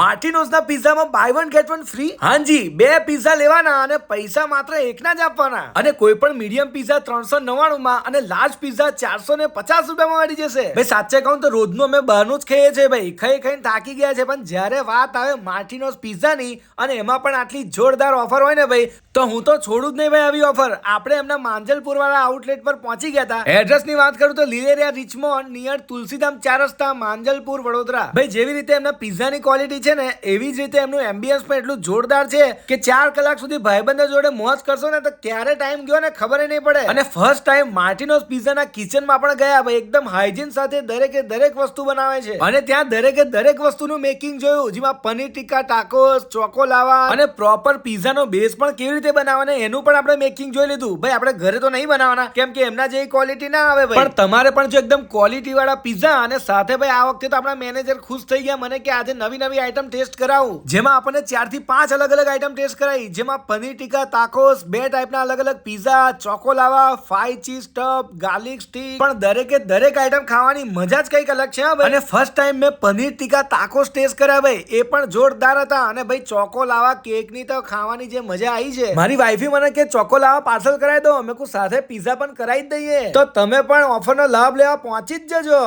માર્ટિનોઝના પિઝામાં buy one get one free હાજી બે pizza લેવાના અને પૈસા માત્ર એકના જ આપવાના. અને કોઈ પણ મીડિયમ પિઝા ત્રણસો નવ્વાણું માં અને લાર્જ પિઝા ચારસો ને પચાસ રૂપિયામાં મળી જશે. ભાઈ સાચે કહું તો રોજનું અમે બહારનું જ ખાઈએ છીએ ભાઈ. ખાઈ ખાઈને થાકી ગયા છે. પણ જ્યારે વાત આવે માર્ટિનોઝ પિઝાની અને એમાં પણ આટલી જોરદાર ઓફર હોય ને ભાઈ તો હું તો છોડું જ નહીં ભાઈ આવી ઓફર આપણે એમના માંજલપુર વાળા આઉટલેટ પર પહોંચી ગયા હતા. એડ્રેસની વાત કરું તો લીલેરિયા રિચમોન નિયર તુલસીધામ ચાર રસ્તા માંજલપુર વડોદરા. ભાઈ જેવી રીતે એમના પિઝાની ક્વોલિટી છે ને, એવી જ રીતે એમનું એમ્બિયન્સ પણ એટલું જોરદાર છે કે ચાર કલાક સુધી ભાઈબંધો જોડે મોજ કરશો ને તો ક્યારે ટાઈમ ગયો ને ખબર નહીં પડે. અને ફર્સ્ટ ટાઈમ માર્ટિનોસ પિઝાના કિચનમાં પણ ગયા ભાઈ, એકદમ હાઇજીન સાથે દરેકે દરેક વસ્તુ બનાવે છે. અને ત્યાં દરેકે દરેક વસ્તુનું મેકિંગ જોયું, જેમાં પનીર ટીકા ટાકોસ ચોકો લાવા અને પ્રોપર પિઝાનો બેઝ પણ કેવી રીતે બનાવવાના એનું પણ આપણે મેકિંગ જોઈ લીધું. ભાઈ, આપણે ઘરે તો નહીં બનાવવાના, કેમ કે એમના જેવી ક્વોલિટી ના આવે ભાઈ. પણ તમારે પણ જો એકદમ ક્વોલિટી વાળા પિઝા અને સાથે ભાઈ, આ વખતે તો આપણા મેનેજર ખુશ થઈ ગયા, મને કે આજે નવી નવી આઈટમ ટેસ્ટ કરાવું. જેમાં આપણને ચારથી પાંચ અલગ અલગ આઈટમ ટેસ્ટ કરાવી. જેમાં પનીર ટીકા, તાકોસ, બે ટાઈપના અલગ અલગ pizza choco lava five cheese top garlic stick પણ દરેકે દરેક આઈટમ ખાવાની મજા જ કંઈક અલગ છે અને ફર્સ્ટ ટાઈમ મેં પનીર ટીકા, તાકોસ ટેસ્ટ કર્યા ભાઈ એ પણ જોરદાર હતા. અને ભાઈ ચોકો લાવા કેકની તો ખાવાની જે મજા આવી છે. મારી વાઈફી મને કે ચોકો લાવા પાર્સલ કરાવી દો. અમે સાથે પિઝા પણ કરાવી દઈએ. તો તમે પણ ઓફરનો લાભ લેવા પહોંચી જ જજો.